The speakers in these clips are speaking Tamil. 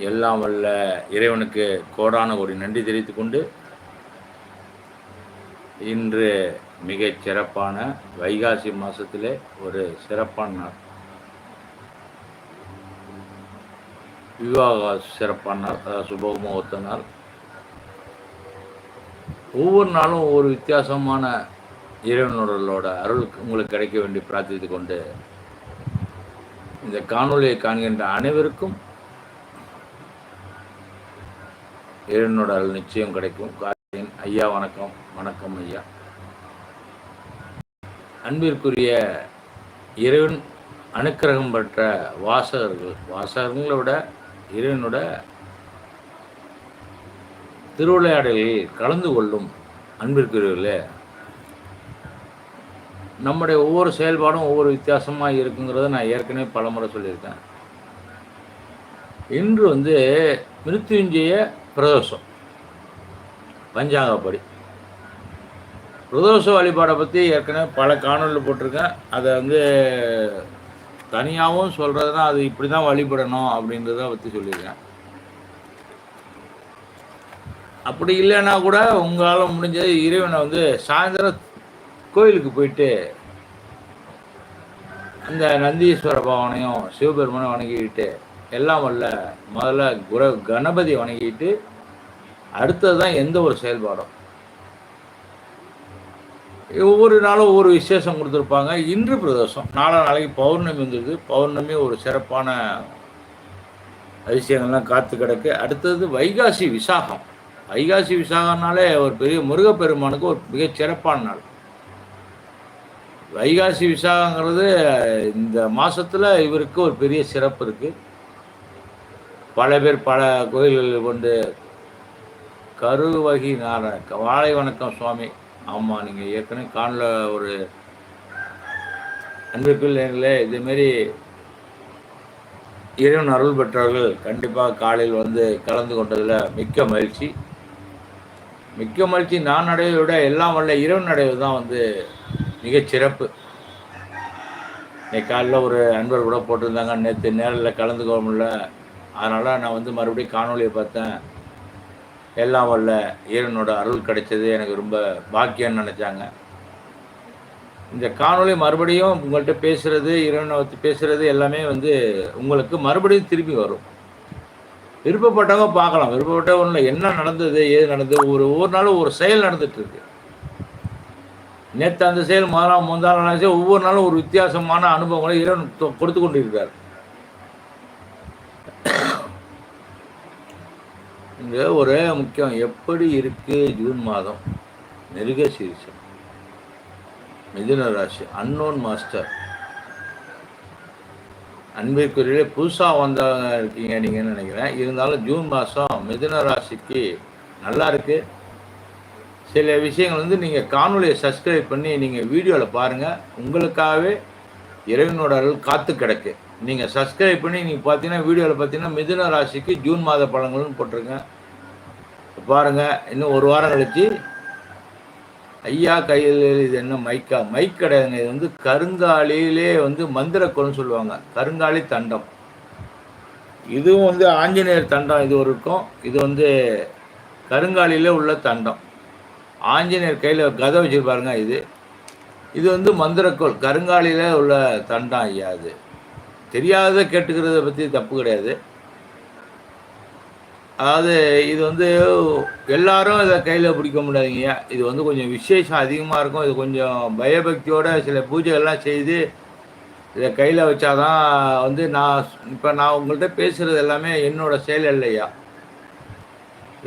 எல்லாம் வல்ல இறைவனுக்கு கோடான கோடி நன்றி தெரிவித்துக் கொண்டு இன்று மிகச் சிறப்பான வைகாசி மாசத்திலே ஒரு சிறப்பான நாள். விவாக சிறப்பான நாள் அதாவது சுபமுகூர்த்த நாள். ஒவ்வொரு நாளும் ஒவ்வொரு வித்தியாசமான இறைவனோட அருள் உங்களுக்கு கிடைக்க வேண்டி பிரார்த்தித்துக் கொண்டு இந்த காணொலியை காண்கின்ற அனைவருக்கும் இறைவனோட அருள் நிச்சயம் கிடைக்கும். கார்த்திகேயன் ஐயா வணக்கம். வணக்கம் ஐயா. அன்பிற்குரிய இறைவன் அனுக்கிரகம் பெற்ற வாசகர்கள் வாசகர்களை விட இறைவனோட திருவிளையாடலில் கலந்து கொள்ளும் அன்பிற்குரியவர்களே நம்முடைய ஒவ்வொரு செயல்பாடும் ஒவ்வொரு வித்தியாசமாக இருக்குங்கிறத நான் ஏற்கனவே பலமுறை சொல்லியிருக்கேன். இன்று வந்து மிருத்யுஞ்சய பிரதோஷம் பஞ்சாங்கப்படி. பிரதோஷ வழிபாடை பற்றி ஏற்கனவே பல காணொலியில் போட்டிருக்கேன். அதை வந்து தனியாகவும் சொல்கிறதுனா அது இப்படி தான் வழிபடணும் அப்படின்றத பற்றி சொல்லியிருக்கேன். அப்படி இல்லைன்னா கூட உங்களால் முடிஞ்சது இறைவனை வந்து சாயந்தரம் கோயிலுக்கு போயிட்டு அந்த நந்தீஸ்வர பவனையும் சிவபெருமனை வணங்கிக்கிட்டு எல்லாம் வல்ல முதல்ல குர கணபதி வணங்கிட்டு அடுத்தது தான் எந்த ஒரு செயல்பாடும். ஒவ்வொரு நாளும் ஒவ்வொரு விசேஷம் கொடுத்துருப்பாங்க. இன்று பிரதோஷம். நாலா நாளைக்கு பௌர்ணமி வந்தது. பௌர்ணமி ஒரு சிறப்பான அதிசயங்கள்லாம் காத்து கிடக்கு. அடுத்தது வைகாசி விசாகம். வைகாசி விசாகம்னாலே ஒரு பெரிய முருகப்பெருமானுக்கு ஒரு மிகச் சிறப்பான நாள். வைகாசி விசாகங்கிறது இந்த மாதத்தில் இவருக்கு ஒரு பெரிய சிறப்பு இருக்குது பல பேர் பல கோயில்கள் கொண்டு கருவகி நாராயண வாழை வணக்கம் சுவாமி. ஆமாம் நீங்கள் ஏற்கனவே காணல ஒரு அன்பிற்குள் எங்களே இதுமாரி இறைவன் அருள் பெற்றவர்கள் கண்டிப்பாக காலையில் வந்து கலந்து கொண்டதில் மிக்க மகிழ்ச்சி. மிக்க மகிழ்ச்சி நான் அடைவை விட எல்லாம் வல்ல இறைவன் அடைவு தான் வந்து மிகச்சிறப்பு இன்னைக்கு காலையில் ஒரு அன்பர் கூட போட்டிருந்தாங்க. நேற்று நேரில் கலந்துக்க முடியல. அதனால் நான் வந்து மறுபடியும் காணொலியை பார்த்தேன். எல்லாம் வரல ஈரனோட அருள் கிடைச்சது எனக்கு ரொம்ப பாக்கியம்னு நினச்சாங்க. இந்த காணொலி மறுபடியும் உங்கள்கிட்ட பேசுகிறது இறைவனை பற்றி பேசுகிறது எல்லாமே வந்து உங்களுக்கு மறுபடியும் திரும்பி வரும். விருப்பப்பட்டவங்க பார்க்கலாம். விருப்பப்பட்டவங்க என்ன நடந்தது ஏது நடந்தது ஒரு ஒவ்வொரு நாளும் ஒரு செயல் நடந்துட்டு இருக்கு நேற்று அந்த செயல் முதலாம் முந்தாள் ஒவ்வொரு நாளும் ஒரு வித்தியாசமான அனுபவங்களை இறைவன் கொடுத்து கொண்டிருக்கார் இங்கே ஒரே முக்கியம். எப்படி இருக்கு ஜூன் மாதம்? மிருக சீரிசம். மிதுன ராசி. அன்னோன் மாஸ்டர் அன்பிற்குரிய புதுசாக வந்தவங்க இருக்கீங்க நீங்கன்னு நினைக்கிறேன். இருந்தாலும் ஜூன் மாதம் மிதுன ராசிக்கு நல்லா இருக்குது சில விஷயங்கள் வந்து நீங்கள் காணொலியை சப்ஸ்கிரைப் பண்ணி நீங்கள் வீடியோவில் பாருங்கள் உங்களுக்காகவே இறைவனோட அருள் காத்து கிடக்கு. நீங்கள் சப்ஸ்கிரைப் பண்ணி நீங்கள் பார்த்தீங்கன்னா வீடியோவில் பார்த்தீங்கன்னா மிதுன ராசிக்கு ஜூன் மாத பழங்கள்னு போட்டிருக்கேன். பாருங்கள் இன்னும் ஒரு வாரம் கழிச்சு ஐயா கையில் இது என்ன? மைக்கா. மைக் கிடையாதுங்க. இது வந்து கருங்காலியிலே வந்து மந்திரக்கோள்னு சொல்லுவாங்க. கருங்காலி தண்டம். இதுவும் வந்து ஆஞ்சநேயர் தண்டம் இது ஒரு இருக்கும். இது வந்து கருங்காலியிலே உள்ள தண்டம். ஆஞ்சநேயர் கையில் கதை வச்சுருப்பாருங்க இது. இது வந்து மந்திரக்கோள். கருங்காலியில் உள்ள தண்டம் ஐயா அது தெரியாத கேட்டுக்கிறத பற்றி தப்பு கிடையாது. அதாவது இது வந்து எல்லாரும் இதை கையில் பிடிக்க முடியாதுங்க. இது வந்து கொஞ்சம் விசேஷம் அதிகமாக இருக்கும். இது கொஞ்சம் பயபக்தியோட சில பூஜைகள்லாம் செய்து இதை கையில் வச்சாதான் வந்து நான் இப்போ நான் உங்கள்கிட்ட பேசுகிறது எல்லாமே என்னோட செயல் இல்லையா?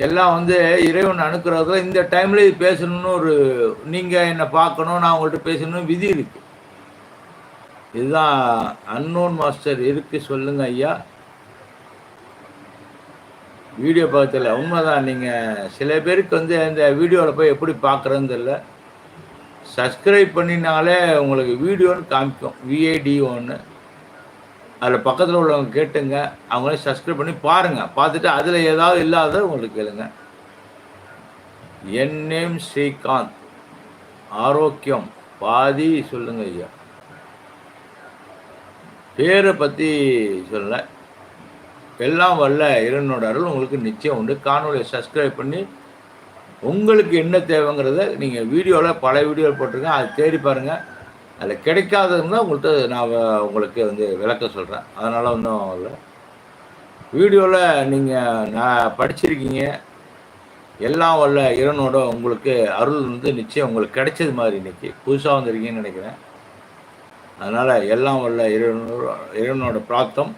எல்லாம் வந்து இறைவன் அனுக்கிறதுல இந்த டைமில் இது பேசணும்னு ஒரு நீங்கள் என்னை பார்க்கணும் நான் உங்கள்கிட்ட பேசணும்னு விதி இருக்குது இதுதான் அன்னோன் மாஸ்டர் இருக்கு சொல்லுங்க ஐயா. வீடியோ பார்க்கல உண்மைதான் நீங்கள் சில பேருக்கு வந்து இந்த வீடியோவில் போய் எப்படி பார்க்குறதுன்னு தெரியல. சப்ஸ்கிரைப் பண்ணினாலே உங்களுக்கு வீடியோன்னு காமிக்கும். விஐடி ஒன்று அதில் பக்கத்தில் உள்ளவங்க கேட்டுங்க. அவங்களே சப்ஸ்கிரைப் பண்ணி பாருங்கள் பார்த்துட்டு அதில் ஏதாவது இல்லாத உங்களுக்கு கேளுங்க. என் நேம் ஸ்ரீகாந்த். ஆரோக்கியம். பாதி சொல்லுங்க ஐயா. பேரை பற்றி சொல்லலை. எல்லாம் வல்ல இறைவனோட அருள் உங்களுக்கு நிச்சயம் உண்டு. காணொலியை சப்ஸ்கிரைப் பண்ணி உங்களுக்கு என்ன தேவைங்கிறத நீங்கள் வீடியோவில் பல வீடியோவில் போட்டிருக்கேன். அதை தேடி பாருங்கள் அதில் கிடைக்காததுன்னா உங்கள்கிட்ட நான் உங்களுக்கு வந்து விளக்க சொல்கிறேன் அதனால் ஒன்றும் இல்லை. வீடியோவில் நீங்கள் நான் படிச்சிருக்கீங்க. எல்லாம் வல்ல இறைவனோட உங்களுக்கு அருள் வந்து நிச்சயம் உங்களுக்கு கிடைச்சது மாதிரி இன்னைக்கு. புதுசாக வந்திருக்கீங்கன்னு நினைக்கிறேன். அதனால் எல்லாம் வல்ல இறைவனோட இறைவனோட பிராப்தம்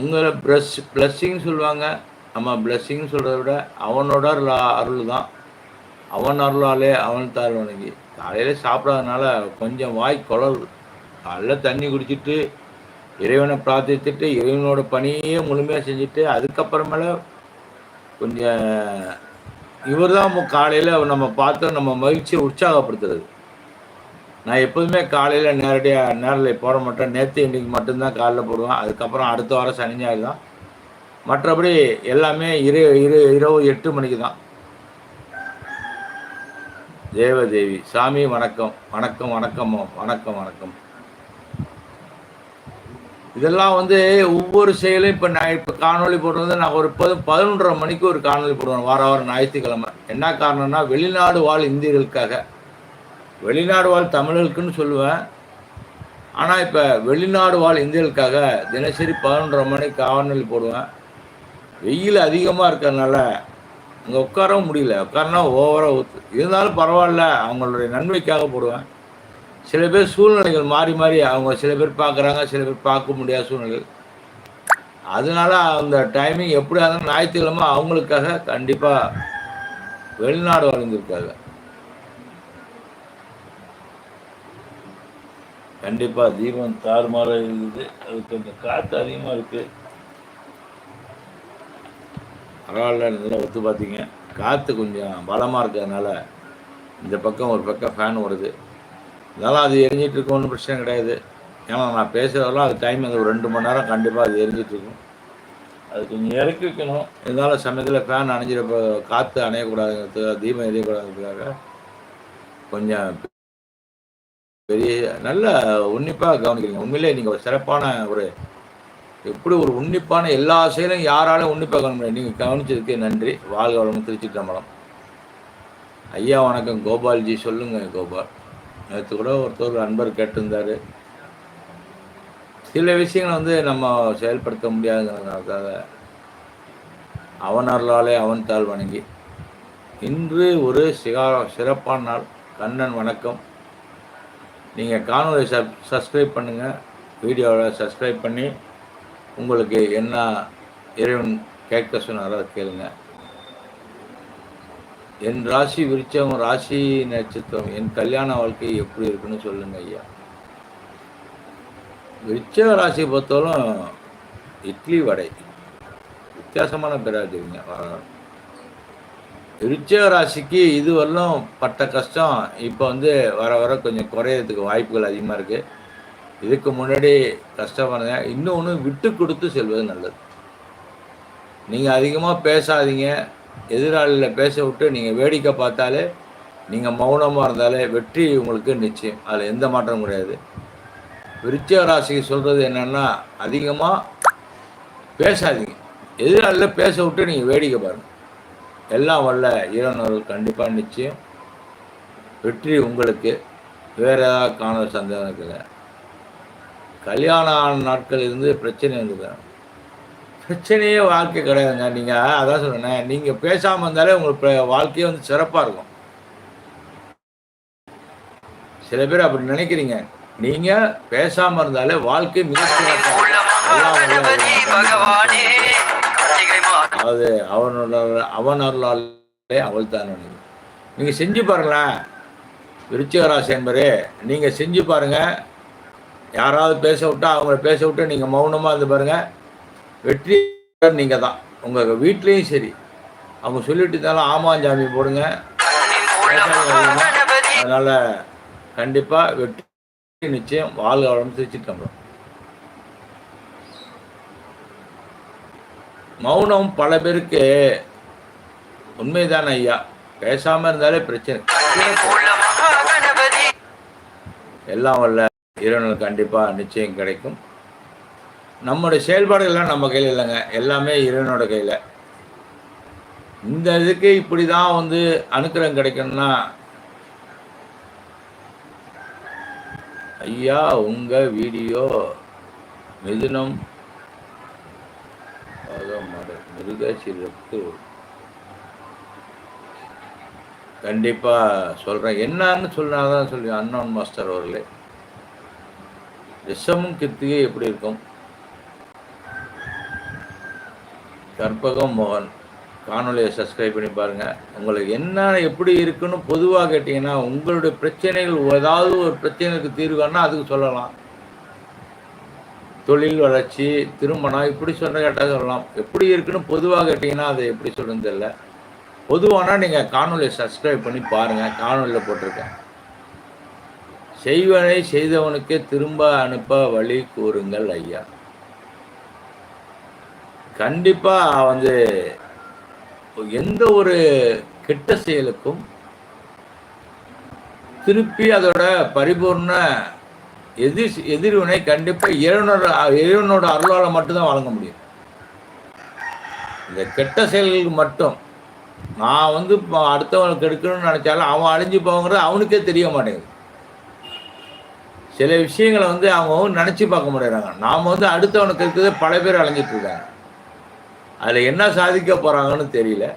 உங்களை ப்ளஸ் பிளஸ்ஸிங் சொல்லுவாங்க. நம்ம பிளஸ்ஸிங் சொல்கிறத விட அவனோட அருள் தான் அவன் அருளாலே அவன் தாழ் வணங்கி. காலையில் சாப்பிடாதனால கொஞ்சம் வாய் குளல் காலைல தண்ணி குடிச்சிட்டு இறைவனை பிரார்த்தித்துட்டு இறைவனோட பணியே முழுமையாக செஞ்சுட்டு அதுக்கப்புறமேல கொஞ்சம் இவர் தான் காலையில் நம்ம பார்த்து நம்ம மகிழ்ச்சியை உற்சாகப்படுத்துறது. நான் எப்போதுமே காலையில் நேரடியாக நேரில் போட மாட்டேன். நேற்று இன்றைக்கி மட்டும்தான் காலைல போடுவேன். அதுக்கப்புறம் அடுத்த வாரம் சனி ஞாயிறு தான். மற்றபடி எல்லாமே இரு இரு இரவு எட்டு மணிக்கு தான். தேவதேவி சாமி வணக்கம். வணக்கம் வணக்கமோ வணக்கம் வணக்கம். இதெல்லாம் வந்து ஒவ்வொரு செயலும் இப்போ நான் இப்போ காணொளி போடுறது நான் ஒரு பது பதினொன்றரை மணிக்கு ஒரு காணொளி போடுவேன். வார வாரம் ஞாயிற்றுக்கிழமை. என்ன காரணம்னா வெளிநாடு வாழ் இந்தியர்களுக்காக. வெளிநாடு வாழ் தமிழர்களுக்குன்னு சொல்லுவேன். ஆனால் இப்போ வெளிநாடு வாழ் இந்தியர்களுக்காக தினசரி பதினொன்றரை மணிக்கு காவல்நிலை போடுவேன். வெயில் அதிகமாக இருக்கிறதுனால அங்கே உட்காரவும் முடியல. உட்காரனா ஓவராக ஊத்து. இருந்தாலும் பரவாயில்ல அவங்களுடைய நன்மைக்காக போடுவேன். சில பேர் சூழ்நிலைகள் மாறி மாறி அவங்க சில பேர் பார்க்குறாங்க சில பேர் பார்க்க முடியாத சூழ்நிலைகள். அதனால அந்த டைமிங் எப்படியா இருந்தாலும் ஞாயிற்றுக்கிழமை அவங்களுக்காக கண்டிப்பாக வெளிநாடு வளர்ந்துருக்காங்க கண்டிப்பாக தீபம் தாறுமாறாக இருக்குது. அது கொஞ்சம் காற்று அதிகமாக இருக்குது பரவாயில்ல நல்லா ஒத்து பார்த்தீங்க. காற்று கொஞ்சம் பலமாக இருக்கிறதுனால இந்த பக்கம் ஒரு பக்கம் ஃபேன் ஓடுது. இதெல்லாம் அது எரிஞ்சிட்டு இருக்கும் ஒன்றும் பிரச்சனை கிடையாது. ஏன்னா நான் பேசுகிறதெல்லாம் அது டைம் அந்த ஒரு ரெண்டு மணி நேரம் கண்டிப்பாக அது எரிஞ்சிட்டு இருக்கும். அது கொஞ்சம் இறக்கி வைக்கணும். இருந்தாலும் சமயத்தில் ஃபேன் அணைஞ்சிட காற்று அணையக்கூடாது தீபம் எரியக்கூடாதுக்காக கொஞ்சம் பெரிய நல்ல உன்னிப்பாக கவனிக்கிறீங்க. உண்மையிலே நீங்கள் ஒரு சிறப்பான ஒரு எப்படி ஒரு உன்னிப்பான எல்லா செயலும் யாராலும் உன்னிப்பாக கவனிக்க முடியாது. நீங்கள் கவனிச்சதுக்கு நன்றி. வாழ்க வளமும் திருச்சி தம்பலம் ஐயா வணக்கம். கோபால்ஜி சொல்லுங்க கோபால். நேற்று கூட ஒருத்தர் ஒரு அன்பர் கேட்டிருந்தார். சில விஷயங்களை வந்து நம்ம செயல்படுத்த முடியாதுங்கிறதுக்காக அவன் அருளாலே அவன் தாள் வணங்கி. இன்று ஒரு சிகா சிறப்பான நாள். கண்ணன் வணக்கம். நீங்கள் காணொலி சப் சப்ஸ்கிரைப் பண்ணுங்கள் வீடியோவை சப்ஸ்கிரைப் பண்ணி உங்களுக்கு என்ன இறைவன் கேட்க சொன்னாரோ அதை கேளுங்க. என் ராசி விருச்சம் ராசி நட்சத்திரம் என் கல்யாண வாழ்க்கை எப்படி இருக்குன்னு சொல்லுங்க ஐயா. விருச்ச ராசியை பொறுத்தவரைக்கும் இட்லி வடை. வித்தியாசமான பேரா விருச்சிக ராசிக்கு இது வரலும் பட்ட கஷ்டம் இப்போ வந்து வர வர கொஞ்சம் குறையறதுக்கு வாய்ப்புகள் அதிகமாக இருக்குது இதுக்கு முன்னாடி கஷ்டமானது இன்னொன்று விட்டு கொடுத்து செல்வது நல்லது. நீங்கள் அதிகமாக பேசாதீங்க. எதிராளியில் பேச விட்டு நீங்கள் வேடிக்கை பார்த்தாலே நீங்கள் மௌனமாக இருந்தாலே வெற்றி உங்களுக்கு நிச்சயம். அதில் எந்த மாற்றமும் கிடையாது. விருச்சிக ராசிக்கு சொல்கிறது என்னென்னா அதிகமாக பேசாதீங்க. எதிராளியில் பேச விட்டு நீங்கள் வேடிக்கை பாருங்கள் எல்லாம் வல்ல ஈரனவர்கள் கண்டிப்பாக நிச்சயம். வெற்றி உங்களுக்கு. வேற ஏதாவது காண சந்தேகம் இருக்குங்க கல்யாணம் ஆன நாட்கள் இருந்து பிரச்சனை இருந்தது பிரச்சனையே வாழ்க்கை கிடையாதுங்க நீங்கள் அதான் சொல்றேன் நீங்கள் பேசாமல் இருந்தாலே உங்களுக்கு வாழ்க்கையே வந்து சிறப்பாக இருக்கும். சில பேர் அப்படி நினைக்கிறீங்க. நீங்கள் பேசாமல் இருந்தாலே வாழ்க்கை மிக சிறப்பாக இருக்கும். அது அதாவது அவனோட அவன் அருளாலே அவள் தான் நீங்கள் செஞ்சு பாருங்களேன் விருச்சிகராசி என்பரே நீங்கள் செஞ்சு பாருங்கள் யாராவது பேச விட்டா அவங்கள பேச விட்டு நீங்கள் மௌனமாக இருந்து பாருங்கள் வெற்றி நீங்கள் தான். உங்கள் வீட்லேயும் சரி. அவங்க சொல்லிட்டு இருந்தாலும் ஆமாஞ்சாமி போடுங்க. அதனால் கண்டிப்பாக வெற்றி நிச்சயம். வாழ்க வளம் திருச்சிட்டு மௌனம் பல பேருக்கு உண்மைதான் ஐயா. பேசாம இருந்தாலே பிரச்சனை. எல்லாம் வல்ல இறைவனுக்கு கண்டிப்பா நிச்சயம் கிடைக்கும். நம்மளுடைய செயல்பாடுகள்லாம் நம்ம கையில் இல்லைங்க. எல்லாமே இறைவனோட கையில். இந்த இதுக்கு இப்படி தான் வந்து அனுக்கிரகம் கிடைக்கணும்னா ஐயா உங்கள் வீடியோ மிதுனம் மிருகசிறப்பு கண்டிப்பாக சொல்கிறேன் என்னன்னு சொன்னாதான் சொல்லி அன்னோன் மாஸ்டர் அவர்களே. ரிஷமும் கிருத்திகை எப்படி இருக்கும்? கற்பகம் மோகன் காணொலியை சப்ஸ்கிரைப் பண்ணி பாருங்கள் உங்களுக்கு என்ன எப்படி இருக்குன்னு பொதுவாக கேட்டிங்கன்னா உங்களுடைய பிரச்சனைகள் ஏதாவது ஒரு பிரச்சனைக்கு தீர்வுன்னா அதுக்கு சொல்லலாம். தொழில் வளர்ச்சி திருமணம் இப்படி சொன்ன கேட்டால் சொல்லலாம் எப்படி இருக்குன்னு பொதுவாக கேட்டிங்கன்னா அதை எப்படி சொல்கிறது இல்லை பொதுவானால் நீங்கள் காணொலியை சப்ஸ்கிரைப் பண்ணி பாருங்கள் காணொலியில் போட்டிருக்கேன். செய்வனை செய்தவனுக்கு திரும்ப அனுப்ப வழி கூறுங்கள் ஐயா. கண்டிப்பாக வந்து எந்த ஒரு கெட்ட செயலுக்கும் திருப்பி அதோட பரிபூர்ண எதிர் எதிர்வினை கண்டிப்பாக இறைவனோட இறைவனோட அருளால் மட்டும்தான் வழங்க முடியும். இந்த கெட்ட செயல்களுக்கு மட்டும். நான் வந்து இப்போ அடுத்தவனுக்கு எடுக்கணும்னு நினச்சாலும் அவன் அழிஞ்சு போங்கிறது அவனுக்கே தெரிய மாட்டேங்குது. சில விஷயங்களை வந்து அவங்க நினச்சி பார்க்க முடியறாங்க நாம் வந்து அடுத்தவனுக்கு இருக்கிறது பல பேர் அலைஞ்சிட்டு இருக்காங்க. அதில் என்ன சாதிக்க போகிறாங்கன்னு தெரியல.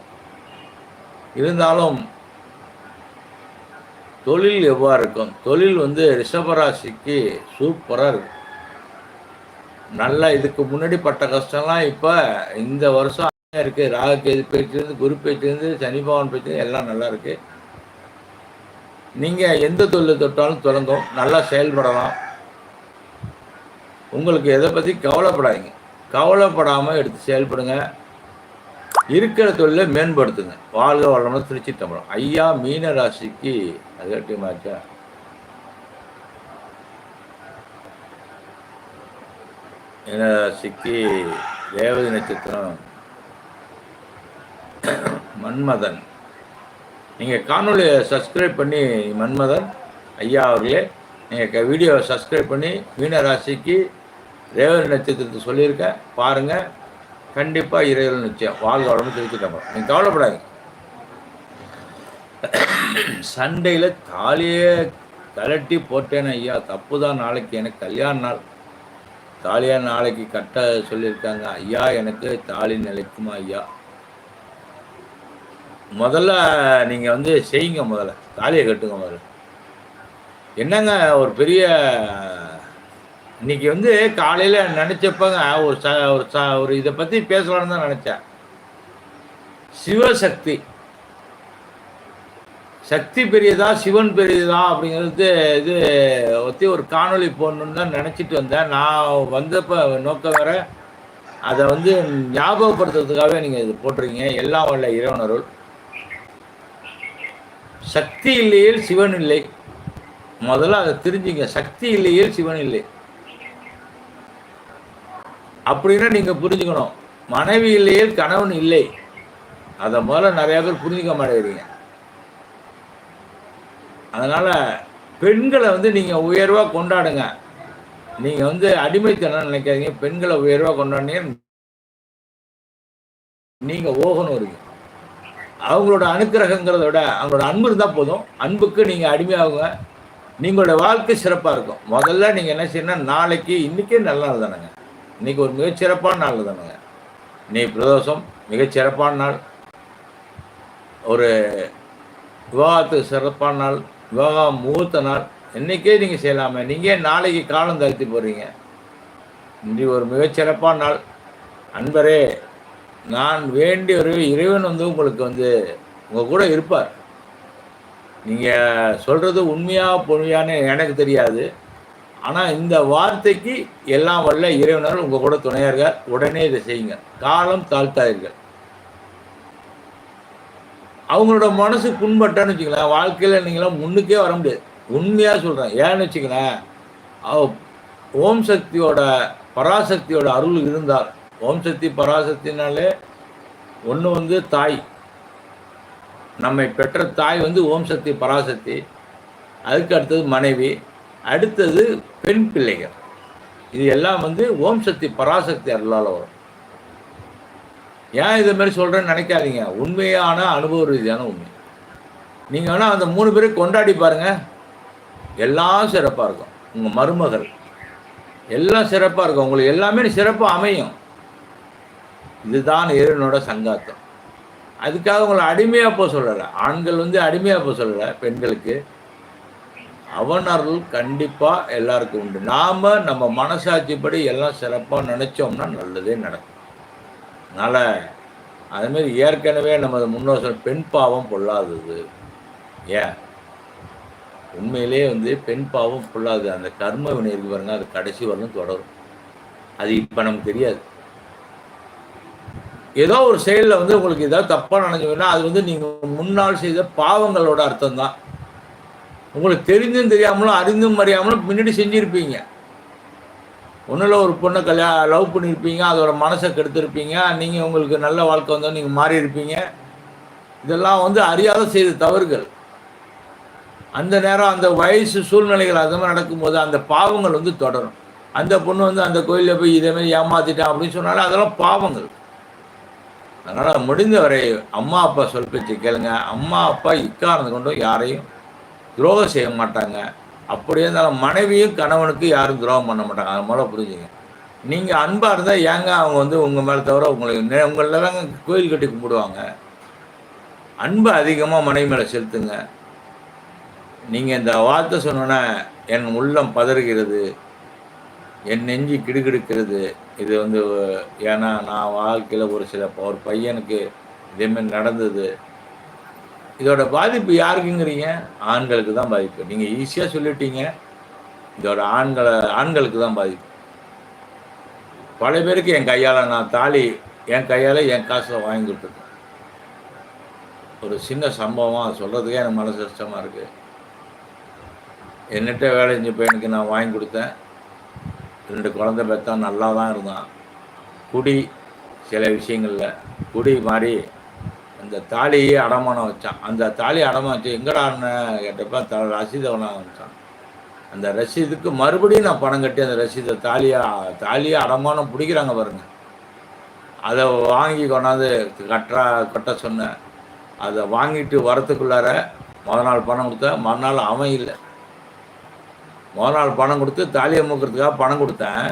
இருந்தாலும் தொழில் எவ்வாறு இருக்கும்? தொழில் வந்து ரிஷபராசிக்கு சூப்பராக இருக்கும். நல்லா இதுக்கு முன்னாடி பட்ட கஷ்டம்லாம் இப்போ இந்த வருஷம் இருக்குது ராகு கேது பேச்சிலேருந்து குரு பேச்சிலேருந்து சனி பவன் எல்லாம் நல்லா இருக்குது நீங்கள் எந்த தொழில் தொட்டாலும் தொடங்கும். நல்லா செயல்படலாம். உங்களுக்கு எதை பற்றி கவலைப்படாதீங்க. கவலைப்படாமல் எடுத்து செயல்படுங்க. இருக்கிற தொழிலை மேம்படுத்துங்க. வாழ்க வளமுடன் திருச்சி தமிழம் ஐயா மீன ராசிக்கு அதட்டி மாச்சா மீன ராசிக்கு தேவதி நட்சத்திரம். மன்மதன். நீங்கள் காணொலியை சப்ஸ்கிரைப் பண்ணி மன்மதன் ஐயா அவர்களே நீங்கள் வீடியோவை சப்ஸ்கிரைப் பண்ணி மீன ராசிக்கு ரேவதி நட்சத்திரத்தை சொல்லியிருக்கேன் பாருங்கள் கண்டிப்பாக இறைவன் நிச்சயம். வாழ்க உடம்பு திருச்சிட்டாங்க நீங்கள் கவலைப்படாது சண்டையில் தாலியே கலட்டி போட்டேன் ஐயா. தப்பு தான் நாளைக்கு எனக்கு கல்யாண நாள். தாலியாக நாளைக்கு கட்ட சொல்லியிருக்காங்க. ஐயா எனக்கு தாலி நிலைக்குமா ஐயா? முதல்ல நீங்கள் வந்து செய்யுங்க முதல்ல. தாலியை கட்டுங்க முதல்ல. என்னங்க ஒரு பெரிய இன்னைக்கு வந்து காலையில் நினச்சப்பங்க ஒரு ச ஒரு ச ஒரு இதை பற்றி பேசலான்னு தான் நினச்சேன். சிவசக்தி. சக்தி பெரியதா சிவன் பெரியதா அப்படிங்கிறது இது ஒத்தி ஒரு காணொலி போடணுன்னு தான் நினச்சிட்டு வந்தேன். நான் வந்தப்போ நோக்கம் வர அதை வந்து ஞாபகப்படுத்துறதுக்காகவே நீங்கள் இது போட்டிருக்கீங்க. எல்லாம் உள்ள இறைவனருள். சக்தி இல்லையில் சிவன் இல்லை. முதல்ல அதை தெரிஞ்சுங்க. சக்தி இல்லையில் சிவன் இல்லை. அப்படின்னா நீங்கள் புரிஞ்சுக்கணும். மனைவி இல்லையே கணவன் இல்லை. அதை முதல்ல நிறையா பேர் புரிஞ்சுக்க மாட்டேங்கிறீங்க. அதனால் பெண்களை வந்து நீங்கள் உயர்வாக கொண்டாடுங்க. நீங்கள் வந்து அடிமைத்தனம் நினைக்காதீங்க. பெண்களை உயர்வாக கொண்டாடுனீங்க. நீங்கள் ஓகணும் இருக்கு. அவங்களோட அனுக்கிரகங்கிறத விட அவங்களோட அன்பு இருந்தால் போதும். அன்புக்கு நீங்கள் அடிமையாகுங்க. நீங்களோட வாழ்க்கை சிறப்பாக இருக்கும். முதல்ல நீங்கள் என்ன செய்யணும் நாளைக்கு இன்றைக்கே நல்லா இருந்தானுங்க இன்னைக்கு ஒரு மிகச்சிறப்பான நாள் தானுங்க. இன்னைக்கு பிரதோஷம் மிகச்சிறப்பான நாள். ஒரு விவாகத்துக்கு சிறப்பான நாள் விவாகம் முகூர்த்த நாள். இன்னைக்கே நீங்கள் செய்யலாமே. நீங்கள் நாளைக்கு காலம் தாழ்த்தி போகிறீங்க இன்றைக்கு ஒரு மிகச்சிறப்பான நாள். அன்பரே நான் வேண்டிய ஒரு இறைவன் வந்து உங்களுக்கு வந்து உங்கள் கூட இருப்பார். நீங்கள் சொல்கிறது உண்மையாக பொறுமையான்னு எனக்கு தெரியாது. ஆனால் இந்த வார்த்தைக்கு எல்லாம் வல்ல இறைவனர் உங்கள் கூட துணையார்கள் உடனே இதை செய்யுங்க. காலம் தாழ்த்தாதீர்கள். அவங்களோட மனசு புண்பட்டான்னு வச்சுக்கலாம் வாழ்க்கையில் நீங்களாம் முன்னுக்கே வர முடியாது. உண்மையாக சொல்கிறேன் ஏன்னு வச்சுக்கலாம் ஓம் சக்தியோட பராசக்தியோட அருள் இருந்தார். ஓம் சக்தி பராசக்தினாலே ஒன்று வந்து தாய். நம்மை பெற்ற தாய் வந்து ஓம் சக்தி பராசக்தி. அதுக்கு அடுத்தது மனைவி. அடுத்தது பெண் பிள்ளைகள். இது எல்லாம் வந்து ஓம் சக்தி பராசக்தி அருளால் வரும். ஏன் இதை மாதிரி சொல்கிறேன்னு நினைக்காதீங்க. உண்மையான அனுபவ ரீதியான உண்மை. நீங்கள் வேணால் அந்த மூணு பேரும் கொண்டாடி பாருங்கள் எல்லாம் சிறப்பாக இருக்கும். உங்கள் மருமகள். எல்லாம் சிறப்பாக இருக்கும். உங்களுக்கு எல்லாமே சிறப்பாக அமையும். இதுதான் இறைவனோட சங்காத்தம். அதுக்காக உங்களை அடிமையாக போக சொல்லலை. ஆண்கள் வந்து அடிமையாக போக சொல்லலை. பெண்களுக்கு அவன் அருள் கண்டிப்பாக எல்லாருக்கும் உண்டு. நாம் நம்ம மனசாட்சிப்படி எல்லாம் சிறப்பாக நினச்சோம்னா நல்லதே நடக்கும். அதனால் அதுமாரி ஏற்கனவே நமது முன்னோசல் பெண் பாவம் பொல்லாதது. ஏன்? உண்மையிலேயே வந்து பெண் பாவம் பொல்லாது அந்த கர்ம வினை இருக்கு பாருங்க அது கடைசி வரலும் தொடரும். அது இப்போ நமக்கு தெரியாது. ஏதோ ஒரு செயலில் வந்து உங்களுக்கு ஏதாவது தப்பாக நினைச்சீங்கன்னா அது வந்து நீங்கள் முன்னால் செய்த பாவங்களோட அர்த்தம் தான் உங்களுக்கு தெரிந்தும் தெரியாமலும் அறிந்தும் அறியாமலும் முன்னாடி செஞ்சுருப்பீங்க. ஒன்றில் ஒரு பொண்ணை கல்யாணம் லவ் பண்ணியிருப்பீங்க அதோட மனசை கெடுத்திருப்பீங்க நீங்கள் உங்களுக்கு நல்ல வாழ்க்கை வந்தோம் நீங்கள் மாறி இருப்பீங்க இதெல்லாம் வந்து அறியாத செய்த தவறுகள். அந்த நேரம் அந்த வயசு சூழ்நிலைகள் அது மாதிரி நடக்கும்போது அந்த பாவங்கள் வந்து தொடரும். அந்த பொண்ணு வந்து அந்த கோயிலில் போய் இதே மாதிரி ஏமாத்திட்டான் அப்படின்னு சொன்னாலும் அதெல்லாம் பாவங்கள். அதனால் முடிந்த வரை அம்மா அப்பா சொல் பேச்சு கேளுங்க. அம்மா அப்பா இக்காரணம் கொண்டும் யாரையும் துரோகம் செய்ய மாட்டாங்க. அப்படியே இருந்தாலும் மனைவியும் கணவனுக்கு யாரும் துரோகம் பண்ண மாட்டாங்க. அது மூலம் புரிஞ்சுங்க. நீங்கள் அன்பாக இருந்தால் ஏங்க அவங்க வந்து உங்கள் மேலே தவிர உங்களுக்கு உங்களில் தாங்க கோயில் கட்டி கும்பிடுவாங்க. அன்பு அதிகமாக மனைவி மேலே செலுத்துங்க. நீங்கள் இந்த வார்த்தை சொன்னோன்னே என் உள்ளம் பதறுகிறது. என் நெஞ்சு கிடுகிடுக்கிறது. இது வந்து ஏன்னா நான் வாழ்க்கையில் ஒரு சில ஒரு பையனுக்கு இதேமாரி நடந்தது. இதோட பாதிப்பு யாருக்குங்கிறீங்க? ஆண்களுக்கு தான் பாதிப்பு நீங்கள் ஈஸியாக சொல்லிட்டீங்க. இதோட ஆண்களை ஆண்களுக்கு தான் பாதிப்பு. பல பேருக்கு என் கையால் நான் தாலி என் கையால் என் காசில் வாங்கி கொடுத்துருக்கேன். ஒரு சின்ன சம்பவம் சொல்கிறதுக்கே எனக்கு மனசு கஷ்டமாக இருக்குது என்னட்ட வேலை செஞ்ச பையனுக்கு நான் வாங்கி கொடுத்தேன். ரெண்டு குழந்தை பெற்றா நல்லா தான் இருந்தான். குடி சில விஷயங்களில் குடி மாதிரி அந்த தாலியே அடமானம் வச்சான். அந்த தாலி அடமானம் வச்சு எங்கடான்னு கேட்டப்ப த ரசீதை ஒன்றா வச்சான் அந்த ரசீதுக்கு மறுபடியும் நான் பணம் கட்டி அந்த ரசீதை தாலியாக தாலியை அடமானம் பிடிக்கிறாங்க பாருங்க. அதை வாங்கி கொண்டாந்து கட்டுறா கட்ட சொன்னேன். அதை வாங்கிட்டு வரத்துக்குள்ளார முத நாள் பணம் கொடுத்தேன் மறுநாள் அவன் இல்லை. முத நாள் பணம் கொடுத்து தாலியை மூக்கிறதுக்காக பணம் கொடுத்தேன்.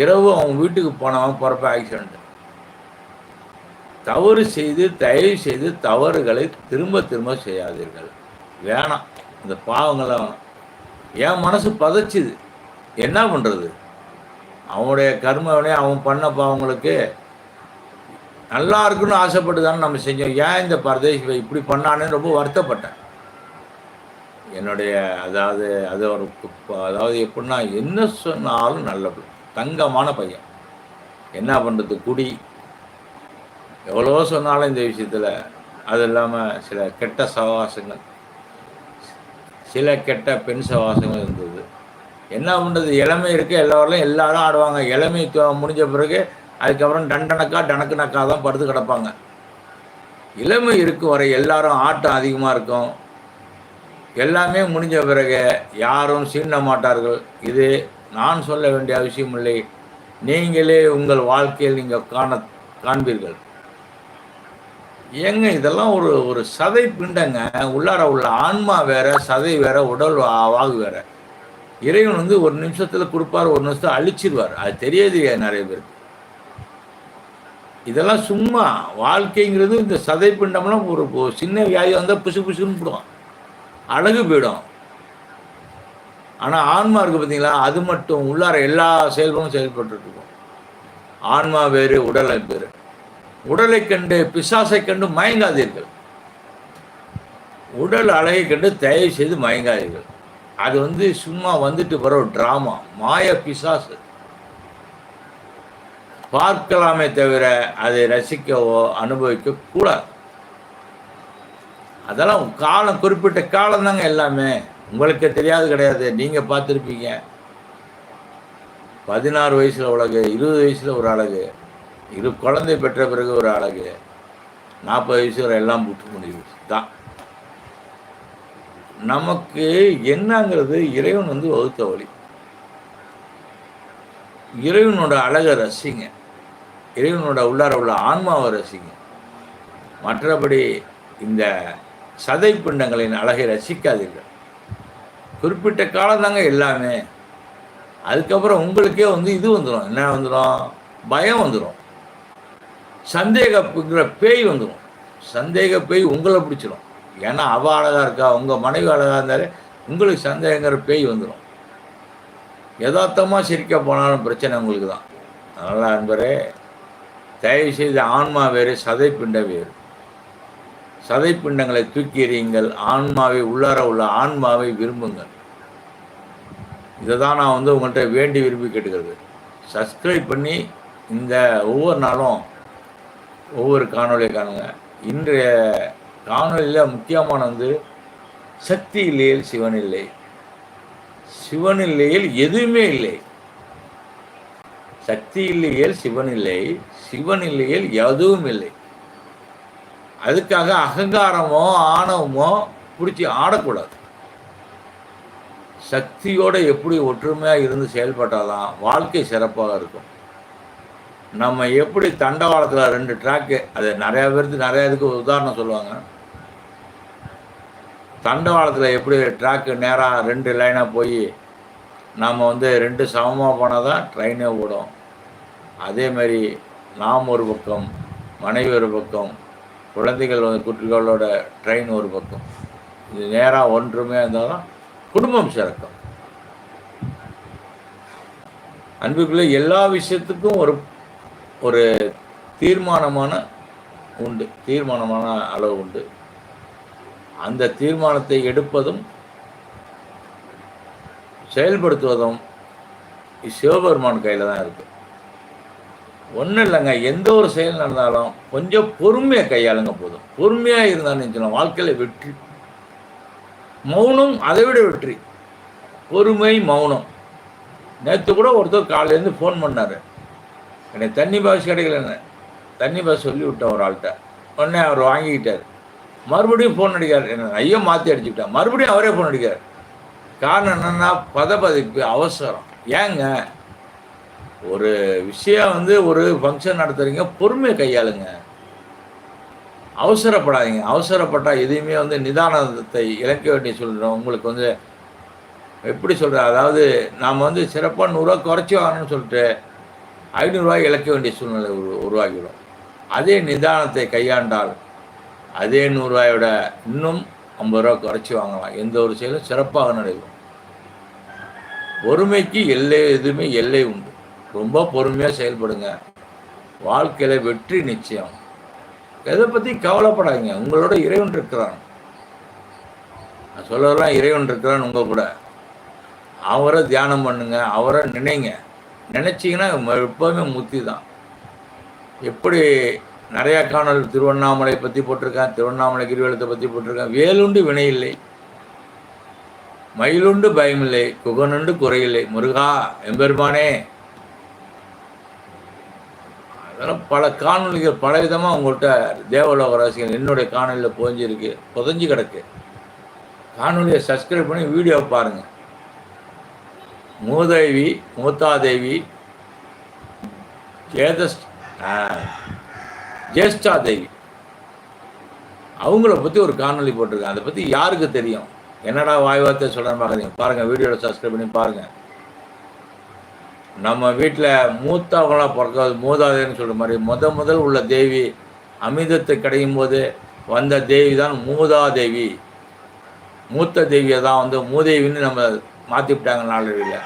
இரவு அவன் வீட்டுக்கு போனவன் பிறப்ப ஆக்சிடென்ட். தவறு செய்து தயவு செய்து தவறுகளை திரும்ப திரும்ப செய்யாதீர்கள். வேணாம். இந்த பாவங்களை என் மனசு பதைச்சிது. என்ன பண்ணுறது அவனுடைய கர்மவனே அவன் பண்ண பாவங்களுக்கு நல்லா இருக்குன்னு ஆசைப்பட்டு தானே நம்ம செஞ்சோம். ஏன் இந்த பரதேசி இப்படி பண்ணானேன்னு ரொம்ப வருத்தப்பட்டேன். என்னுடைய அதாவது அது ஒரு அதாவது எப்படின்னா என்ன சொன்னாலும் நல்ல தங்கமான பையன். என்ன பண்ணுறது குடி. எவ்வளோ சொன்னாலும் இந்த விஷயத்தில் அது இல்லாமல் சில கெட்ட சவாசங்கள் சில கெட்ட பெண் சவாசங்கள் இருந்தது. என்ன பண்ணுறது இளமை இருக்குது எல்லோரும் எல்லாரும் ஆடுவாங்க. இளமை முடிஞ்ச பிறகு அதுக்கப்புறம் டண்டனக்கா டனக்கு நக்கா தான் படுத்து கிடப்பாங்க. இளமை இருக்கும் வரை எல்லாரும் ஆட்டம் அதிகமாக இருக்கும். எல்லாமே முடிஞ்ச பிறகு யாரும் சீண்ட மாட்டார்கள். இது நான் சொல்ல வேண்டிய அவசியம் இல்லை. நீங்களே உங்கள் வாழ்க்கையில் நீங்கள் காண காண்பீர்கள். ஏங்க இதெல்லாம் ஒரு ஒரு சதை பிண்டங்க. உள்ளார உள்ள ஆன்மா வேற சதை வேற உடல் வாகு வேற. இறைவன் வந்து ஒரு நிமிஷத்தில் கொடுப்பார் ஒரு நிமிஷத்தை அழிச்சிருவார். அது தெரியாது நிறைய பேருக்கு. இதெல்லாம் சும்மா வாழ்க்கைங்கிறது இந்த சதை பிண்டம்லாம் ஒரு சின்ன வியாதி வந்தால் புசு புசுன்னு போடுவான் அழகு போயிடும். ஆனால் ஆன்மா இருக்குது பார்த்தீங்களா அது மட்டும் உள்ளார எல்லா செயல்களும் செயல்பட்டு இருக்கும். ஆன்மா வேறு உடலை வேறு. உடலை கண்டு பிசாசை கண்டு மயங்காதீர்கள். உடல் அழகை கண்டு தயவு செய்து மயங்காதீர்கள். அது வந்து சும்மா வந்துட்டு வர ஒரு ட்ராமா மாய பிசாசு. பார்க்கலாமே தவிர அதை ரசிக்கவோ அனுபவிக்க கூடாது. அதெல்லாம் காலம் குறிப்பிட்ட காலம் தாங்க எல்லாமே. உங்களுக்கு தெரியாது கிடையாது. நீங்கள் பார்த்துருப்பீங்க. பதினாறு வயசில் உலகு இருபது வயசில் ஒரு அழகு. இரு குழந்தை பெற்ற பிறகு ஒரு அழகு. நாற்பது வயசு வரை எல்லாம் புட்டு முடிவு தான் நமக்கு என்னங்கிறது இறைவன் வந்து வகுத்த வழி. இறைவனோட அழகை ரசிங்க. இறைவனோட உள்ளார உள்ள ஆன்மாவை ரசிங்க. மற்றபடி இந்த சதை பிண்டங்களின் அழகை ரசிக்காதீர்கள். குறிப்பிட்ட காலம் தாங்க எல்லாமே. அதுக்கப்புறம் உங்களுக்கே வந்து இது வந்துடும் என்ன வந்துடும் பயம் வந்துடும் சந்தேகங்கிற பேய் வந்துடும் சந்தேக பேய் உங்களை பிடிச்சிரும். ஏன்னா அவள் அழகாக இருக்கா உங்கள் மனைவி அழகாக இருந்தாலே உங்களுக்கு சந்தேகங்கிற பேய் வந்துடும் யதார்த்தமாக சிரிக்க போனாலும் பிரச்சனை உங்களுக்கு தான். அதனால் அன்பரே தயவுசெய்து ஆன்மா வேறு சதைப்பிண்ட வேறு. சதைப்பிண்டங்களை தூக்கி எறியுங்கள் ஆன்மாவை உள்ளார உள்ள ஆன்மாவை விரும்புங்கள். இதை தான் நான் வந்து உங்கள்கிட்ட வேண்டி விரும்பி கேட்டுக்கிறது. சப்ஸ்கிரைப் பண்ணி இந்த ஒவ்வொரு நாளும் ஒவ்வொரு காணொலியை காணுங்க. இன்றைய காணொலியில் முக்கியமான வந்து சக்தி இல்லையில் சிவன் இல்லை சிவன் இல்லையில் எதுவுமே இல்லை. சக்தி இல்லையேல் சிவன் இல்லை சிவன் இல்லையில் எதுவும் இல்லை. அதுக்காக அகங்காரமோ ஆணவமோ பிடிச்சி ஆடக்கூடாது. சக்தியோட எப்படி ஒற்றுமையாக இருந்து செயல்பட்டாதான் வாழ்க்கை சிறப்பாக இருக்கும். நம்ம எப்படி தண்டவாளத்தில் ரெண்டு ட்ராக்கு அது நிறையா பேருக்கு நிறையா இதுக்கு உதாரணம் சொல்லுவாங்க. தண்டவாளத்தில் எப்படி ட்ராக்கு நேராக ரெண்டு லைனாக போய் நாம் வந்து ரெண்டு சமமாக போனால் தான் ட்ரெயினே ஓடும். அதே மாதிரி நாம் ஒரு பக்கம் மனைவி ஒரு பக்கம் குழந்தைகள் வந்து குட்டிகளோட ட்ரெயின் ஒரு பக்கம். இது நேராக ஒன்றுமே இருந்தாலும் குடும்பம் சிறக்கும். அன்புக்குள்ளே எல்லா விஷயத்துக்கும் ஒரு ஒரு தீர்மானமான உண்டு தீர்மானமான அளவு உண்டு. அந்த தீர்மானத்தை எடுப்பதும் செயல்படுத்துவதும் சிவபெருமான் கையில் தான் இருக்கு. ஒன்றும் இல்லைங்க எந்த ஒரு செயல் நடந்தாலும் கொஞ்சம் பொறுமையாக கையாளுங்க போதும். பொறுமையாக இருந்தாலும் சொல்லலாம் வாழ்க்கையில் வெற்றி. மௌனம் அதை விட வெற்றி. பொறுமை மௌனம். நேற்று கூட ஒருத்தர் காலையிலேருந்து ஃபோன் பண்ணார். எனக்கு தண்ணி பாஸ் கிடைக்கலன்னு. தண்ணி பாஸ் சொல்லி விட்டேன் ஒரு ஆள்கிட்ட. உடனே அவர் வாங்கிக்கிட்டார். மறுபடியும் ஃபோன் அடிக்கார் என்ன ஐயோ மாற்றி அடிச்சுக்கிட்டேன் மறுபடியும் அவரே ஃபோன் அடிக்கார் காரணம் என்னென்னா பதப்பதிப்பு அவசரம். ஏங்க ஒரு விஷயம் வந்து ஒரு ஃபங்க்ஷன் நடத்துறீங்க பொறுமையை கையாளுங்க. அவசரப்படாதீங்க. அவசரப்பட்டால் எதையுமே வந்து நிதானத்தை இழக்க வேண்டிய சொல்கிறோம் உங்களுக்கு வந்து எப்படி சொல்கிற அதாவது நாம் வந்து சிறப்பாக நூறுரூவா குறைச்சி வாங்கணும்னு சொல்லிட்டு ஐநூறுரூவாய் இழக்க வேண்டிய சூழ்நிலை உரு உருவாகிடும் அதே நிதானத்தை கையாண்டால் அதே நூறுரூவாயோட இன்னும் ஐம்பது ரூபா குறைச்சி வாங்கலாம். எந்த ஒரு செயலும் சிறப்பாக நடைபெறும். பொறுமைக்கு எல்லை எதுவுமே எல்லை உண்டு. ரொம்ப பொறுமையாக செயல்படுங்க. வாழ்க்கையில் வெற்றி நிச்சயம். எதை பற்றி கவலைப்படாதீங்க. உங்களோட இறைவன் இருக்கிறான். நான் சொல்லலாம் இறைவன் இருக்கிறான் உங்கள் கூட. அவரை தியானம் பண்ணுங்க. அவரை நினைங்க. நினச்சிங்கன்னா எப்பவுமே முத்தி தான். எப்படி நிறையா காணல் திருவண்ணாமலை பற்றி போட்டிருக்கேன் திருவண்ணாமலை கிரிவலத்தை பற்றி போட்டிருக்கேன். வேலுண்டு வினை இல்லை. மயிலுண்டு பயமில்லை குகனுண்டு குறையில்லை முருகா எம்பெருமானே. அதெல்லாம் பல காணொலிகள் பல விதமாக உங்கள்கிட்ட தேவலோக ராசிகள் என்னுடைய காணொலியில் புதஞ்சிருக்கு புதஞ்சி கிடக்கு. காணொலியை சப்ஸ்கிரைப் பண்ணி வீடியோ பாருங்கள் மூதேவி மூத்தாதேவி ஜேதஸ் ஜேஷ்டா தேவி அவங்கள பற்றி ஒரு காணொலி போட்டிருக்கேன். அதை பற்றி யாருக்கு தெரியும்? என்னடா வாய் வார்த்தை சொல்கிறேன்னு பார்க்குறீங்க பாருங்கள் வீடியோவில் சப்ஸ்கிரைப் பண்ணி பாருங்கள் நம்ம வீட்டில் மூத்தவங்களாக பிறக்காது மூதாதைன்னு சொல்கிற மாதிரி முத முதல் உள்ள தேவி அமிர்தத்தை கிடைக்கும் போது வந்த தேவி தான் மூதாதேவி. மூத்த தேவியை தான் வந்து மூதேவின்னு நம்ம மாற்றி விட்டாங்க நாளடைவில்.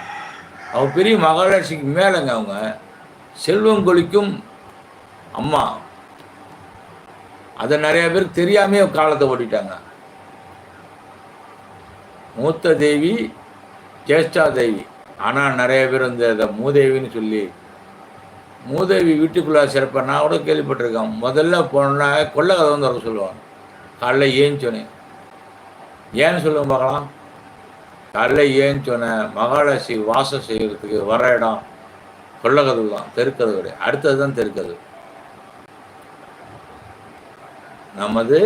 அவங்க பெரிய மகாலட்சுமிக்கு மேலேங்க அவங்க. செல்வம் கொளிக்கும் அம்மா. அதை நிறைய பேருக்கு தெரியாமே காலத்தை ஓட்டிட்டாங்க. மூத்த தேவி ஜேஷ்டா தேவி. ஆனால் நிறைய பேர் வந்து அதை மூதேவின்னு சொல்லி மூதேவி வீட்டுக்குள்ளே சிறப்பாக நான் கூட கேள்விப்பட்டிருக்கேன். முதல்ல போனோன்னா கொள்ளை கதை வந்து வர சொல்லுவாங்க. காலைல ஏன்னு சொன்னேன். ஏன்னு சொல்லுங்க பார்க்கலாம். காலைல ஏன்னு சொன்னேன் மகாலட்சுமி வாசம் செய்கிறதுக்கு வர இடம் கொள்ளகதவு தான் தெருக்கதவு அடுத்தது தான் தெருக்கதவு. நமது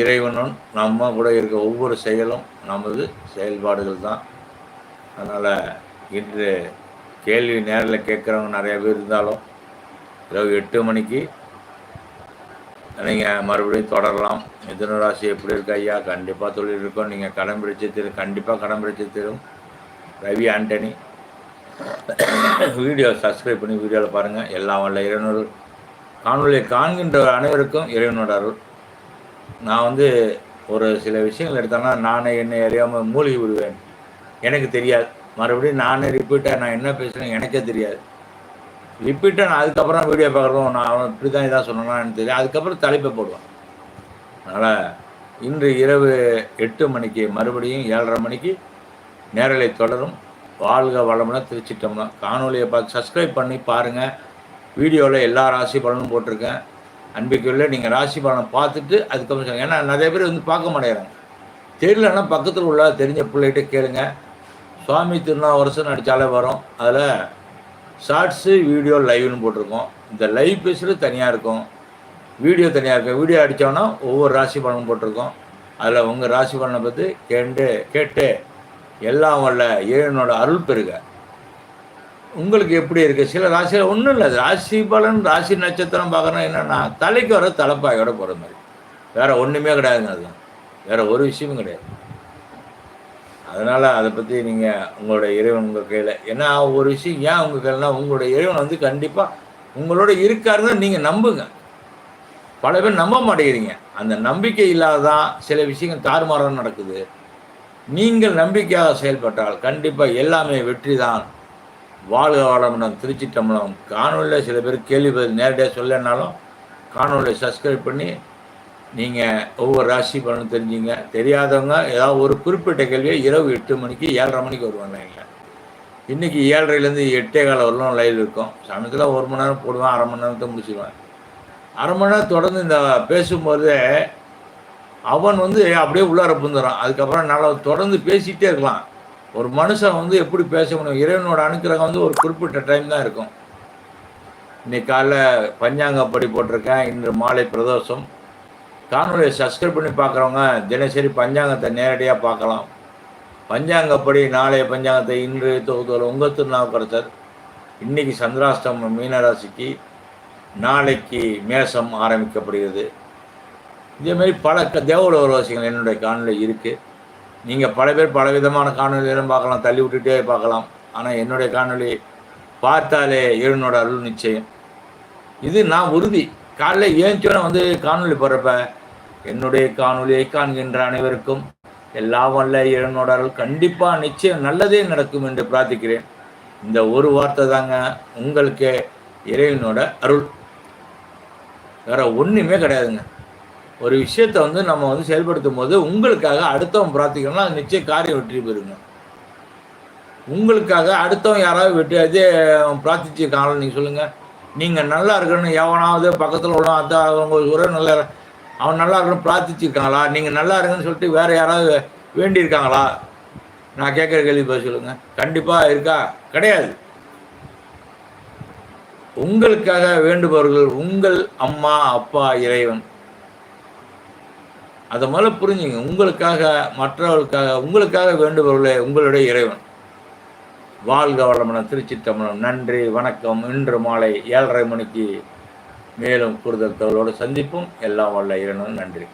இறைவனும் நம்ம கூட இருக்க ஒவ்வொரு செயலும் நமது செயல்பாடுகள் தான். அதனால் இன்று கேள்வி நேரில் கேட்குறவங்க நிறைய பேர் இருந்தாலும் இரவு எட்டு மணிக்கு நீங்கள் மறுபடியும் தொடரலாம். மிதுன ராசி எப்படி இருக்கு ஐயா? கண்டிப்பாக தொழில் இருக்கும். நீங்கள் கடன் பிடிச்சி தரும். கண்டிப்பாக கடன் பிடிச்சி தரும். ரவி ஆண்டனி. வீடியோ சப்ஸ்கிரைப் பண்ணி வீடியோவில் பாருங்கள் எல்லாம் வல்ல இறைவனோடு. காணொலியை காண்கின்ற அனைவருக்கும் இறைவனோட அருள். நான் வந்து ஒரு சில விஷயங்கள் எடுத்தேன்னா நானே என்னை அறியாமல் மூழ்கி விடுவேன். எனக்கு தெரியாது. மறுபடியும் நானே ரிப்பீட்டாக நான் என்ன பேசுகிறேன் எனக்கே தெரியாது. ரிப்பீட்டாக நான் அதுக்கப்புறம் வீடியோ பார்க்குறோம் நான் இப்படி தான் இதாக சொல்லணும்னு தெரியும் அதுக்கப்புறம் தலைப்பை போடுவேன். அதனால் இன்று இரவு எட்டு மணிக்கு மறுபடியும் ஏழரை மணிக்கு நேரலை தொடரும். வாழ்க வளமுடன் திருச்சிட்டோம்னா காணொலியை பார்த்து சப்ஸ்கிரைப் பண்ணி பாருங்கள் வீடியோவில் எல்லா ராசி பலனும் போட்டிருக்கேன். அன்பிக்குள்ள நீங்கள் ராசி பலனை பார்த்துட்டு அதுக்கப்புறம் சொல்லுங்கள் ஏன்னா நிறைய பேர் வந்து பார்க்க மாட்டேங்கிறாங்க. தெரியலன்னா பக்கத்தில் உள்ள தெரிஞ்ச பிள்ளைகிட்ட கேளுங்க. சுவாமி திருநாவரசு நடித்தாலே வரும். அதில் ஷார்ட்ஸு வீடியோ லைவ்னு போட்டிருக்கோம். இந்த லைவ் பேசுகிறது தனியாக இருக்கும். வீடியோ தனியாக இருக்கும். வீடியோ அடித்தோன்னா ஒவ்வொரு ராசி பலனும் போட்டிருக்கோம். அதில் உங்கள் ராசி பலனை பற்றி கேண்டு கேட்டு எல்லாம் வல்ல இறைவனோட அருள் பெருக உங்களுக்கு எப்படி இருக்கு? சில ராசியில் ஒன்றும் இல்லை. ராசி பலன் ராசி நட்சத்திரம் பார்க்குறோம் என்னென்னா தலைக்கு வர தலைப்பாயோட போகிற மாதிரி. வேறு ஒன்றுமே கிடையாதுங்க அதுதான் வேறு ஒரு விஷயமும் கிடையாது. அதனால் அதை பற்றி நீங்கள் உங்களோட இறைவன் உங்கள் கையில். ஏன்னா ஒரு விஷயம் ஏன் உங்கள் கையில்னா உங்களோட இறைவன் வந்து கண்டிப்பாக உங்களோட இருக்காருன்னு நீங்கள் நம்புங்க. பல பேர் நம்ப மாட்டேங்கிறீங்க. அந்த நம்பிக்கை இல்லாதான் சில விஷயங்கள் தாறுமாறாக நடக்குது. நீங்கள் நம்பிக்கையாக செயல்பட்டால் கண்டிப்பாக எல்லாமே வெற்றி தான் வாழ்க வளமுடன் திருச்சி தமிழம் காணொலியில் சில பேர் கேள்வி பதில் நேரடியாக சொல்லனாலும் காணொலியை சப்ஸ்கிரைப் பண்ணி நீங்கள் ஒவ்வொரு ராசி பலனும் தெரிஞ்சுங்க. தெரியாதவங்க ஏதாவது ஒரு குறிப்பிட்ட கேள்வியை இரவு எட்டு மணிக்கு ஏழரை மணிக்கு வருவாங்க லைனில் இன்றைக்கி ஏழரைலேருந்து எட்டே கால வரலாம் லைவ் இருக்கும். சமயத்தில் ஒரு மணி நேரம் போடுவேன் அரை மணி நேரத்தை முடிச்சிடுவேன் அரை மணி நேரம் தொடர்ந்து இந்த பேசும்போது அவன் வந்து அப்படியே உள்ளார புந்துறான் அதுக்கப்புறம் நல்லா தொடர்ந்து பேசிகிட்டே இருக்கலாம். ஒரு மனுஷன் வந்து எப்படி பேச முடியும்? இறைவனோட அனுக்கிரகம் வந்து ஒரு குறிப்பிட்ட டைம் தான் இருக்கும். இன்னைக்கு காலைல பஞ்சாங்கப்படி போட்டிருக்கேன். இன்று மாலை பிரதோஷம். காணொலியை சப்ஸ்கிரைப் பண்ணி பார்க்குறவங்க தினசரி பஞ்சாங்கத்தை நேரடியாக பார்க்கலாம். பஞ்சாங்கப்படி நாளைய பஞ்சாங்கத்தை இன்று தொகுதல் உங்கள் திருநாவுக்கரசர். இன்னைக்கு சந்திராஷ்டமம் மீனராசிக்கு நாளைக்கு மேசம் ஆரம்பிக்கப்படுகிறது. இதேமாரி பல க தேவலோரவாசிகள் என்னுடைய காணொலி இருக்குது நீங்கள் பல பேர் பல விதமான காணொலிகளும் பார்க்கலாம் தள்ளி விட்டுட்டே பார்க்கலாம். ஆனால் என்னுடைய காணொலி பார்த்தாலே இறைவனோட அருள் நிச்சயம். இது நான் உறுதி. காலைல ஏஞ்சோன்னு வந்து காணொலி போடுறப்ப என்னுடைய காணொலியை காண்கின்ற அனைவருக்கும் எல்லாம் வல்ல இறைவனோட அருள் கண்டிப்பாக நிச்சயம் நல்லதே நடக்கும் என்று பிரார்த்திக்கிறேன். இந்த ஒரு வார்த்தை தாங்க உங்களுக்கு இறைவனோட அருள். வேற ஒன்றுமே கிடையாதுங்க. ஒரு விஷயத்த வந்து நம்ம வந்து செயல்படுத்தும் போது உங்களுக்காக அடுத்தவன் பிரார்த்திக்கணும்னா அது நிச்சயம் காரியம் வெற்றி பெறுங்க. உங்களுக்காக அடுத்தவன் யாராவது வெற்றி அதே பிரார்த்திச்சிருக்காங்களோ நீங்கள் சொல்லுங்கள் நீங்கள் நல்லா இருக்கணும்னு எவனாவது பக்கத்தில் உள்ள அதான் அவங்க ஒரே நல்லா அவன் நல்லா இருக்கணும் பிரார்த்திச்சிருக்காங்களா? நீங்கள் நல்லா இருங்கன்னு சொல்லிட்டு வேறு யாராவது வேண்டியிருக்காங்களா? நான் கேட்குற கேள்வி பதில் சொல்லுங்கள் கண்டிப்பாக இருக்கா? கிடையாது. உங்களுக்காக வேண்டுபவர்கள் உங்கள் அம்மா அப்பா இறைவன். அதை முதல்ல புரிஞ்சுங்க. உங்களுக்காக மற்றவர்களுக்காக உங்களுக்காக வேண்டுபவர்களே உங்களுடைய இறைவன். வாழ்க வளமனம் திருச்சி தமிழம் நன்றி வணக்கம். இன்று மாலை ஏழரை மணிக்கு மேலும் கூடுதல் தகவலோடு சந்திப்போம். எல்லாம் வல்ல இறைவனும் நன்றி.